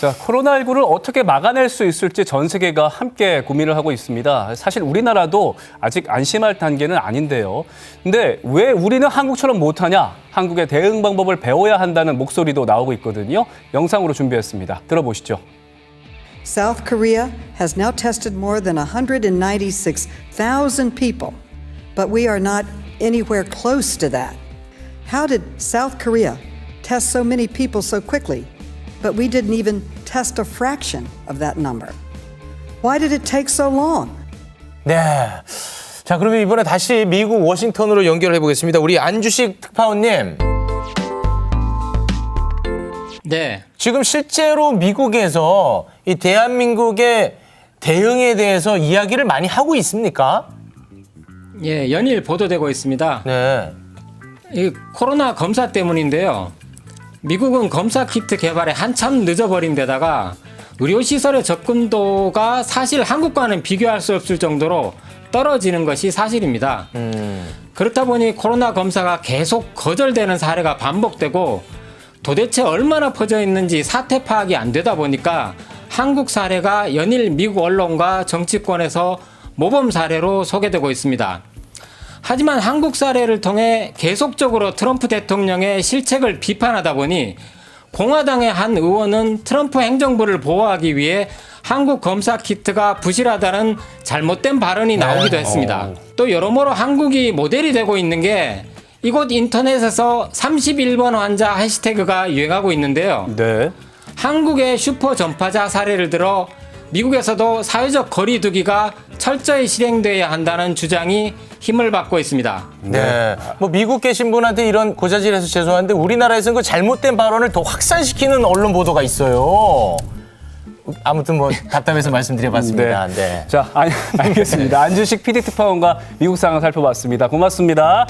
자, 코로나19를 어떻게 막아낼 수 있을지 전 세계가 함께 고민을 하고 있습니다. 사실 우리나라도 아직 안심할 단계는 아닌데요. 근데 왜 우리는 한국처럼 못하냐? 한국의 대응 방법을 배워야 한다는 목소리도 나오고 있거든요. 영상으로 준비했습니다. 들어보시죠. South Korea has now tested more than 196,000 people, but we are not anywhere close to that. How did South Korea test so many people so quickly, but we didn't even test a fraction of that number? Why did it take so long? 네. 자, 그러면 이번에 다시 미국 워싱턴으로 연결해 보겠습니다. 우리 안주식 특파원님. 네. 지금 실제로 미국에서 이 대한민국의 대응에 대해서 이야기를 많이 하고 있습니까? 예, 연일 보도되고 있습니다. 네. 이 코로나 검사 때문인데요. 미국은 검사 키트 개발에 한참 늦어버린 데다가 의료시설의 접근도가 사실 한국과는 비교할 수 없을 정도로 떨어지는 것이 사실입니다. 그렇다 보니 코로나 검사가 계속 거절되는 사례가 반복되고 도대체 얼마나 퍼져 있는지 사태 파악이 안 되다 보니까 한국 사례가 연일 미국 언론과 정치권에서 모범 사례로 소개되고 있습니다. 하지만 한국 사례를 통해 계속적으로 트럼프 대통령의 실책을 비판하다 보니 공화당의 한 의원은 트럼프 행정부를 보호하기 위해 한국 검사 키트가 부실하다는 잘못된 발언이 나오기도 했습니다. 또 여러모로 한국이 모델이 되고 있는 게 이곳 인터넷에서 31번 환자 해시태그가 유행하고 있는데요. 네. 한국의 슈퍼 전파자 사례를 들어 미국에서도 사회적 거리두기가 철저히 실행돼야 한다는 주장이 힘을 받고 있습니다. 네. 뭐 미국 계신 분한테 이런 고자질해서 죄송한데 우리나라에서는 그 잘못된 발언을 더 확산시키는 언론 보도가 있어요. 아무튼 뭐 답답해서 말씀드려봤습니다. 네. 자, 아니, 알겠습니다. 안주식 PD 특파원과 미국 상황 살펴봤습니다. 고맙습니다.